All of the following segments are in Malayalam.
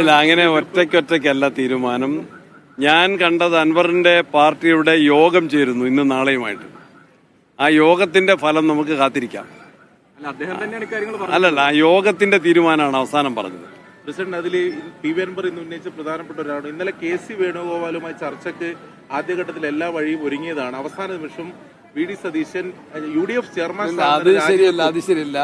ഇല്ല അങ്ങനെ ഒറ്റയ്ക്കൊറ്റയ്ക്കല്ല തീരുമാനം. ഞാൻ കണ്ടത് അൻവറിന്റെ പാർട്ടിയുടെ യോഗം ചേരുന്നു ഇന്ന് നാളെയുമായിട്ട്. ആ യോഗത്തിന്റെ ഫലം നമുക്ക് കാത്തിരിക്കാം. അല്ലല്ല ആ യോഗത്തിന്റെ തീരുമാനമാണ് അവസാനം പറഞ്ഞത്. പ്രസിഡന്റ് അതിൽ പി വി അൻബർ ഇന്ന് ഉന്നയിച്ച പ്രധാനപ്പെട്ട ഒരാളാണ്. ഇന്നലെ കെ സി വേണുഗോപാലുമായി ചർച്ചയ്ക്ക് ആദ്യഘട്ടത്തിൽ എല്ലാ വഴിയും ഒരുങ്ങിയതാണ്. അവസാന നിമിഷം V D Satheesan U D F chairman അത് ശരിയല്ല അത് ശരിയല്ല.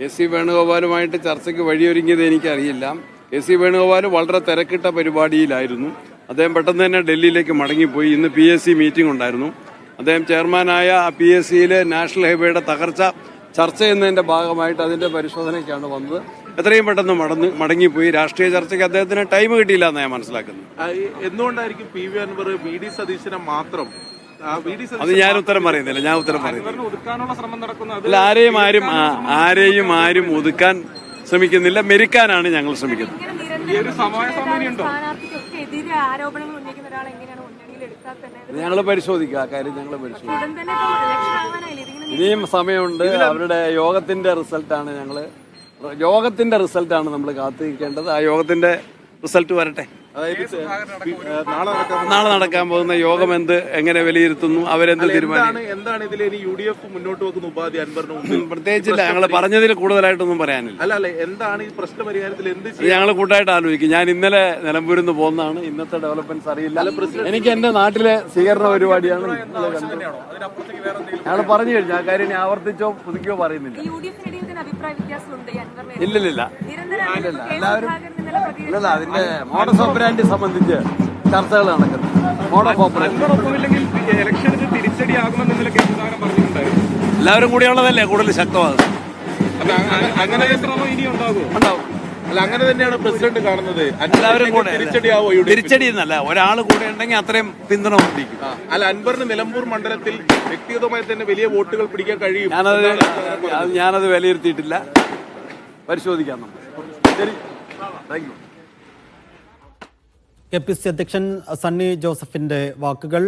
എസ് സി വേണുഗോപാലുമായിട്ട് ചർച്ചയ്ക്ക് വഴിയൊരുങ്ങിയത് എനിക്കറിയില്ല. എസ് സി വേണുഗോപാൽ വളരെ തിരക്കിട്ട പരിപാടിയിലായിരുന്നു. അദ്ദേഹം പെട്ടെന്ന് തന്നെ ഡൽഹിയിലേക്ക് മടങ്ങിപ്പോയി. ഇന്ന് പി എസ് സി മീറ്റിംഗ് ഉണ്ടായിരുന്നു. അദ്ദേഹം ചെയർമാനായ പി എസ് സിയിലെ നാഷണൽ ഹൈവേയുടെ തകർച്ച ചർച്ച ചെയ്യുന്നതിന്റെ ഭാഗമായിട്ട് അതിന്റെ പരിശോധനയ്ക്കാണ് വന്നത്. എത്രയും പെട്ടെന്ന് മടങ്ങി മടങ്ങിപ്പോയി. രാഷ്ട്രീയ ചർച്ചയ്ക്ക് അദ്ദേഹത്തിന് ടൈം കിട്ടിയില്ല എന്നാണ് ഞാൻ ഈ- എന്തുകൊണ്ടായിരിക്കും P V Anvar V D സതീശനെ മാത്രം അത് ഞാൻ ഉത്തരം പറയുന്നില്ല ഞാൻ ഉത്തരം പറയുന്നില്ല. അല്ല ആരെയും ആരും ആരെയും ആരും ഒതുക്കാൻ ശ്രമിക്കുന്നില്ല മെരുക്കാനാണ് ഞങ്ങൾ ശ്രമിക്കുന്നത്. ഞങ്ങൾ പരിശോധിക്കുക ആ കാര്യം ഞങ്ങൾ പരിശോധിക്കും. ഇനിയും സമയമുണ്ട് അവരുടെ യോഗത്തിന്റെ റിസൾട്ടാണ് ഞങ്ങൾ യോഗത്തിന്റെ റിസൾട്ടാണ് നമ്മൾ കാത്തിരിക്കേണ്ടത്. ആ യോഗത്തിന്റെ റിസൾട്ട് വരട്ടെ. അതായത് നാളെ നടക്കാൻ പോകുന്ന യോഗം എന്ത്? എങ്ങനെ വിലയിരുത്തുന്നു? അവരെന്ത് തീരുമാനം എന്താണ് എന്താണ് ഇതിൽ ഇനി യു ഡി എഫ് മുന്നോട്ട് വെക്കുന്ന ഉപാധി അൻവറിന് മുമ്പിൽ? പ്രത്യേകിച്ചില്ല. ഞങ്ങൾ പറഞ്ഞതിൽ കൂടുതലായിട്ടൊന്നും പറയാനില്ല. അല്ല അല്ല എന്താണ് ഈ പ്രശ്ന പരിഹാരത്തിൽ എന്ത് ഞങ്ങൾ കൂട്ടായിട്ട് ആലോചിക്കും. ഞാൻ ഇന്നലെ നിലമ്പൂരിൽ നിന്ന് പോകുന്നതാണ്. ഇന്നത്തെ ഡെവലപ്മെന്റ്സ് അറിയില്ല. എനിക്ക് എന്റെ നാട്ടിലെ സ്വീകരണ പരിപാടിയാണ് ഞങ്ങൾ പറഞ്ഞു കഴിഞ്ഞു. ആ കാര്യം ആവർത്തിച്ചോ പുതുക്കിയോ പറയുന്നില്ല. ഇല്ലല്ല അതിന്റെ മോഡസ് ഓപ്പറാൻഡി സംബന്ധിച്ച് ചർച്ചകൾ നടക്കുന്നു മോഡസ് ഓപ്പറാൻഡി എല്ലാവരും കൂടിയുള്ളതല്ലേ കൂടുതൽ ശക്തമാകും അങ്ങനെ ഒരു അല്ല അങ്ങനെ തന്നെയാണ് പ്രസിഡന്റ് കാണുന്നത്. എല്ലാവരും കൂടെ തിരിച്ചടിയാവോ തിരിച്ചടി എന്നല്ല ഒരാൾ കൂടെ ഉണ്ടെങ്കിൽ അത്രയും പിന്തുണ പിടിക്കും അല്ല അൻവറിന് നിലമ്പൂർ മണ്ഡലത്തിൽ വ്യക്തിഗതമായി തന്നെ വലിയ വോട്ടുകൾ പിടിക്കാൻ കഴിയും. ഞാനത് അത് ഞാനത് വിലയിരുത്തിയിട്ടില്ല. പരിശോധിക്കാം നമുക്ക്. ശരി. Thank you K P C അധ്യക്ഷൻ സണ്ണി ജോസഫിന്റെ വാക്കുകൾ